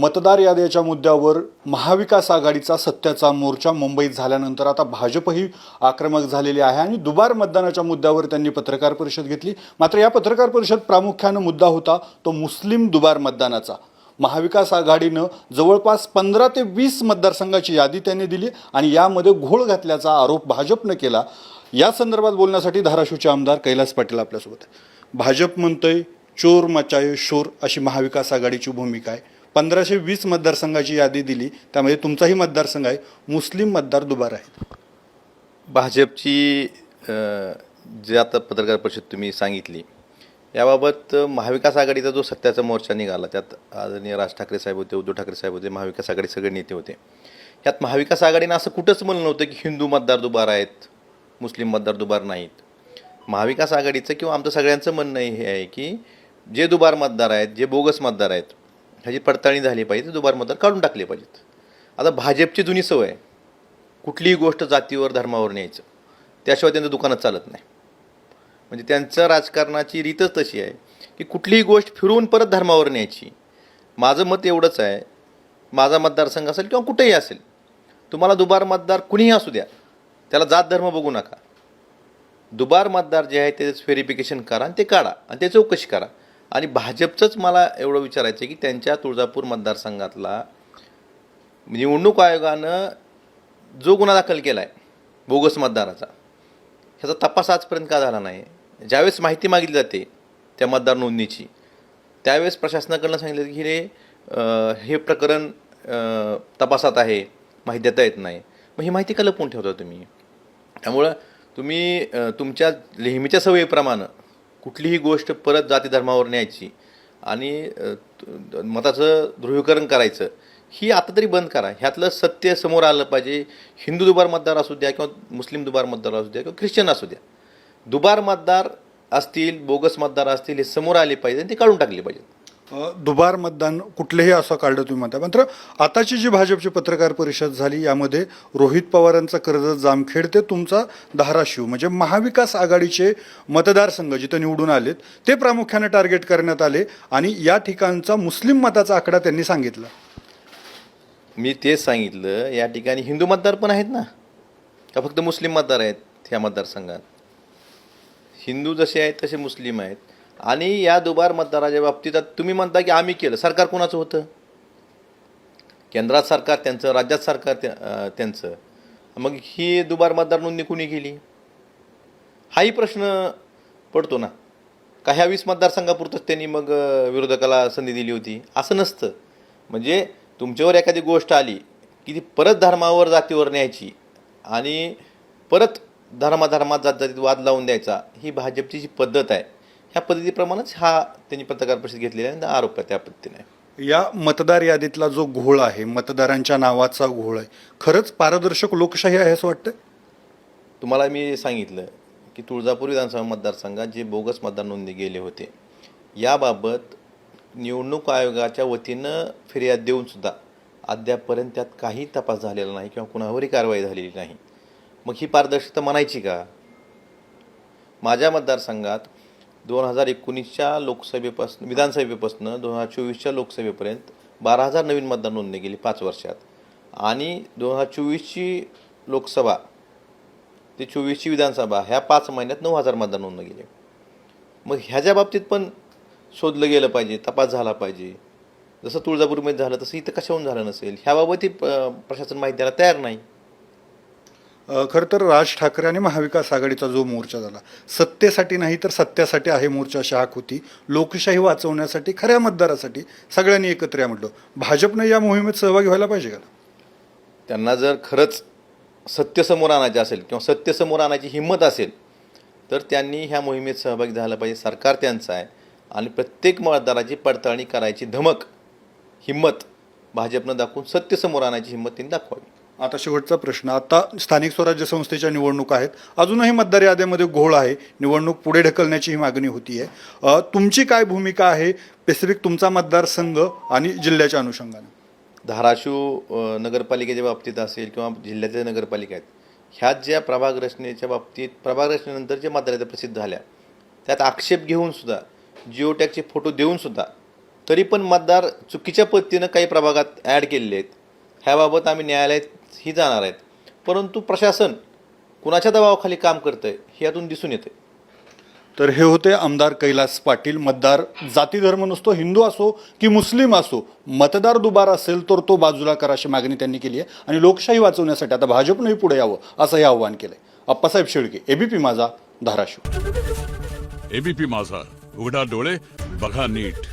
मतदार याद्याच्या मुद्द्यावर महाविकास आघाडीचा सत्याचा मोर्चा मुंबईत झाल्यानंतर आता भाजपही आक्रमक झालेली आहे आणि दुबार मतदानाच्या मुद्द्यावर त्यांनी पत्रकार परिषद घेतली. मात्र या पत्रकार परिषद प्रामुख्यानं मुद्दा होता तो मुस्लिम दुबार मतदानाचा. महाविकास आघाडीनं जवळपास पंधरा ते वीस मतदारसंघाची यादी त्यांनी दिली आणि यामध्ये घोळ घातल्याचा आरोप भाजपनं केला. या संदर्भात बोलण्यासाठी धाराशिवचे आमदार कैलास पाटील आपल्यासोबत भाजप म्हणतंय चोर मचाय शोर अशी महाविकास आघाडीची भूमिका आहे. पंधराशे वीस मतदारसंघाची यादी दिली. त्यामध्ये तुमचाही मतदारसंघ आहे. मुस्लिम मतदार दुबार आहेत. भाजपची जे आता पत्रकार परिषद तुम्ही सांगितली याबाबत महाविकास आघाडीचा जो सत्याचा मोर्चा निघाला त्यात आदरणीय राज ठाकरे साहेब होते उद्धव ठाकरे साहेब होते महाविकास आघाडी सगळे नेते होते. यात महाविकास आघाडीनं असं कुठंच म्हणलं नव्हतं की हिंदू मतदार दुबार आहेत मुस्लिम मतदार दुबार नाहीत. महाविकास आघाडीचं किंवा आमचं सगळ्यांचं म्हणणं हे आहे की जे दुबार मतदार आहेत जे बोगस मतदार आहेत ह्याची पडताळणी झाली पाहिजे ते दुबार मतदार काढून टाकले पाहिजेत. आता भाजपची जुनी सवय आहे. कुठलीही गोष्ट जातीवर धर्मावर न्यायचं. त्याशिवाय त्यांचं दुकानात चालत नाही. म्हणजे त्यांचं राजकारणाची रीतच तशी आहे की कुठलीही गोष्ट फिरवून परत धर्मावर न्यायची. माझं मत एवढंच आहे माझा मतदारसंघ असेल किंवा कुठेही असेल तुम्हाला दुबार मतदार कुणीही असू द्या त्याला जात धर्म बघू नका. दुबार मतदार जे आहे त्याचं व्हेरिफिकेशन करा आणि ते काढा आणि ते चौकशी करा. आणि भाजपचंच मला एवढं विचारायचं आहे की त्यांच्या तुळजापूर मतदारसंघातला निवडणूक आयोगानं जो गुन्हा दाखल केला आहे बोगस मतदाराचा ह्याचा तपास आजपर्यंत का झाला नाही? ज्यावेळेस माहिती मागितली जाते त्या मतदार नोंदणीची त्यावेळेस प्रशासनाकडनं सांगितलं की हे हे प्रकरण तपासात आहे माहिती देता येत नाही. मग ही माहिती का लपवून ठेवता तुम्ही? त्यामुळं तुम्ही तुमच्या नेहमीच्या सवयीप्रमाणे कुठलीही गोष्ट परत जाती धर्मावर न्यायची आणि मताचं ध्रुवीकरण करायचं ही आता तरी बंद करा. ह्यातलं सत्य समोर आलं पाहिजे. हिंदू दुबार मतदार असू द्या किंवा मुस्लिम दुबार मतदार असू द्या किंवा ख्रिश्चन असू द्या. दुबार मतदार असतील बोगस मतदार असतील हे समोर आले पाहिजे आणि ते काढून टाकले पाहिजेत. दुबार मतदान कुठलेही असं काढलं तुम्ही म्हणता. मात्र आताची जी भाजपची पत्रकार परिषद झाली यामध्ये रोहित पवारांचा कर्ज जामखेड ते तुमचा धाराशिव म्हणजे महाविकास आघाडीचे मतदारसंघ जिथं निवडून आलेत ते प्रामुख्याने टार्गेट करण्यात आले आणि या ठिकाणचा मुस्लिम मताचा आकडा त्यांनी सांगितला. मी तेच सांगितलं या ठिकाणी हिंदू मतदार पण आहेत ना? का फक्त मुस्लिम मतदार आहेत ह्या मतदारसंघात? हिंदू जसे आहेत तसे मुस्लिम आहेत. आणि या दुबार मतदाराच्या बाबतीत तुम्ही म्हणता की आम्ही केलं. सरकार कोणाचं होतं? केंद्रात सरकार त्यांचं राज्यात सरकार त्या- त्यांचं. मग ही दुबार मतदार नोंदणी कुणी केली? हाही प्रश्न पडतो ना. का ह्या वीस मतदारसंघापुरतंच त्यांनी मग विरोधकाला संधी दिली होती? असं नसतं. म्हणजे तुमच्यावर एखादी गोष्ट आली की ती परत धर्मावर जातीवर न्यायची आणि परत धर्माधर्मात जात जातीत वाद लावून द्यायचा ही भाजपची जी पद्धत आहे ह्या पद्धतीप्रमाणेच हा त्यांनी पत्रकार परिषद घेतलेला आहे आणि आरोप आहे त्या पद्धतीने. या मतदार यादीतला जो घोळ आहे मतदारांच्या नावाचा घोळ आहे खरंच पारदर्शक लोकशाही आहे असं वाटतं तुम्हाला मी सांगितलं की तुळजापूर विधानसभा मतदारसंघात जे बोगस मतदार नोंदणी गेले होते याबाबत निवडणूक आयोगाच्या वतीनं फिर्याद देऊन सुद्धा अद्यापपर्यंत त्यात काही तपास झालेला नाही किंवा कुणावरही कारवाई झालेली नाही. मग ही पारदर्शकता म्हणायची का? माझ्या मतदारसंघात दोन हजार एकोणीसच्या लोकसभेपासून विधानसभेपासून दोन हजार चोवीसच्या लोकसभेपर्यंत बारा हजार नवीन मतदार नोंदणी गेली पाच वर्षात. आणि दोन हजार चोवीसची लोकसभा ते चोवीसची विधानसभा ह्या पाच महिन्यात नऊ हजार मतदार नोंदणी गेले मग ह्याच्या बाबतीत पण शोधलं गेलं पाहिजे तपास झाला पाहिजे. जसं तुळजापूरमध्ये झालं तसं इथं कशाहून झालं नसेल? ह्याबाबतही प- प्रशासन माहिती द्यायला तयार नाही. खरं तर राज ठाकरे आणि महाविकास आघाडीचा जो मोर्चा झाला सत्तेसाठी नाही तर सत्यासाठी आहे मोर्चा अशी हाक होती. लोकशाही वाचवण्यासाठी खऱ्या मतदारासाठी सगळ्यांनी एकत्र या म्हटलं. भाजपनं या मोहिमेत सहभागी व्हायला पाहिजे का? त्यांना जर खरंच सत्य समोर आणायचे असेल किंवा सत्य समोर आणायची हिंमत असेल तर त्यांनी ह्या मोहिमेत सहभागी झाला पाहिजे. सरकार त्यांचं आहे आणि प्रत्येक मतदाराची पडताळणी करायची धमक हिंमत भाजपनं दाखवून सत्य समोर आणायची हिंमत त्यांनी दाखवावी. आता शेवटचा प्रश्न. आता स्थानिक स्वराज्य संस्थेच्या निवडणूक आहेत. अजूनही मतदार याद्यामध्ये घोळ आहे. निवडणूक पुढे ढकलण्याची ही मागणी होती आहे. तुमची काय भूमिका आहे? स्पेसिफिक तुमचा मतदारसंघ आणि जिल्ह्याच्या अनुषंगाने. धाराशिव नगरपालिकेच्या बाबतीत असेल किंवा जिल्ह्याच्या नगरपालिका आहेत ह्या ज्या प्रभाग रचनेच्या बाबतीत प्रभाग रचनेनंतर ज्या मतदार प्रसिद्ध झाल्या. त्यात आक्षेप घेऊन सुद्धा जिओ टॅगचे फोटो देऊन सुद्धा तरी पण मतदार चुकीच्या पद्धतीनं काही प्रभागात ॲड केलेले आहेत. ह्याबाबत आम्ही न्यायालयात ही जाणार आहेत. परंतु प्रशासन कुणाच्या दबावाखाली काम करतंय हे यातून दिसून येते तर हे होते आमदार कैलास पाटील मतदार जाती धर्म नसतो हिंदू असो की मुस्लिम असो. मतदार दुबार असेल तर तो बाजूला करा अशी मागणी त्यांनी केली आहे आणि लोकशाही वाचवण्यासाठी आता भाजपनंही पुढे यावं असंही आव्हान केलंय. अप्पासाहेब शेळके एबीपी माझा धाराशिव. एबीपी माझा उघडा डोळे बघा नीट.